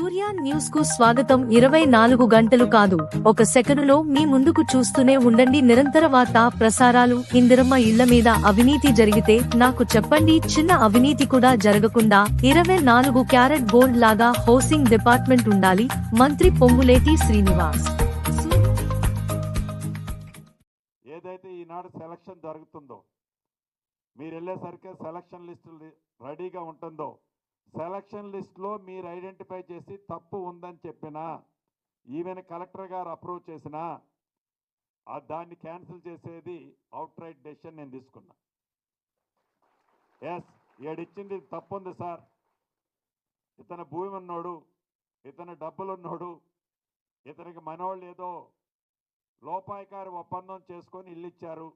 న్యూస్కు స్వాగతం. ఇరవై నాలుగు గంటలు కాదు. ఒక సెకనులో మీ ముందుకు చూస్తూనే ఉండండి. నిరంతర వార్తా ప్రసారాలు. ఇందిరమ్మ ఇళ్ళ మీద అవినీతి జరిగితే నాకు చెప్పండి. చిన్న అవినీతి కూడా జరగకుండా ఇరవై నాలుగు క్యారెట్ గోల్డ్ లాగా హౌసింగ్ డిపార్ట్మెంట్ ఉండాలి. మంత్రి పొంగులేటి శ్రీనివాస్. ఏదైతే ఈనాడు సెలక్షన్ జరుగుతుందో మీరు వెళ్ళేసరికి సెలక్షన్ లిస్టు రెడీగా ఉంటుందో సెలక్షన్ లిస్ట్లో మీరు ఐడెంటిఫై చేసి తప్పు ఉందని చెప్పినా ఈవెన్ కలెక్టర్ గారు అప్రూవ్ చేసినా దాన్ని క్యాన్సిల్ చేసేది అవుట్ రైట్ డెసిషన్ నేను తీసుకున్నా. ఎస్ ఏడిచ్చింది తప్పు ఉంది సార్. ఇతను భూమి ఉన్నోడు ఇతను డబ్బులు ఉన్నోడు ఇతనికి మనోళ్ళు ఏదో లోపాయికారి ఒప్పందం చేసుకొని ఇల్లు ఇచ్చారు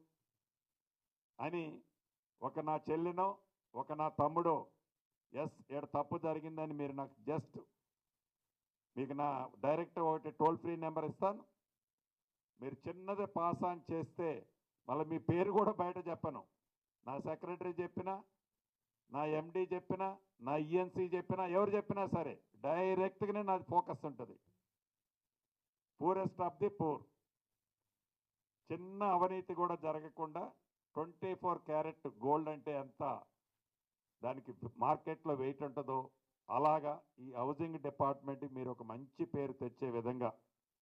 అని ఒక నా చెల్లినో ఒక నా తమ్ముడో ఎస్ ఇక్కడ తప్పు జరిగిందని మీరు నాకు జస్ట్ మీకు నా డైరెక్ట్ ఒకటి టోల్ ఫ్రీ నెంబర్ ఇస్తాను. మీరు చిన్నది పాస్ ఆన్ చేస్తే మళ్ళీ మీ పేరు కూడా బయట చెప్పను. నా సెక్రటరీ చెప్పినా నా ఎండి చెప్పినా నా ఈఎన్సీ చెప్పినా ఎవరు చెప్పినా సరే డైరెక్ట్గానే నాది ఫోకస్ ఉంటుంది. పూరెస్ట్ ఆఫ్ ది పూర్ చిన్న అవినీతి కూడా జరగకుండా ట్వంటీ ఫోర్ క్యారెట్ గోల్డ్ అంటే ఎంత? దానికి మార్కెట్లో వెయిట్ ఉంటుందో అలాగా ఈ హౌసింగ్ డిపార్ట్మెంట్కి మీరు ఒక మంచి పేరు తెచ్చే విధంగా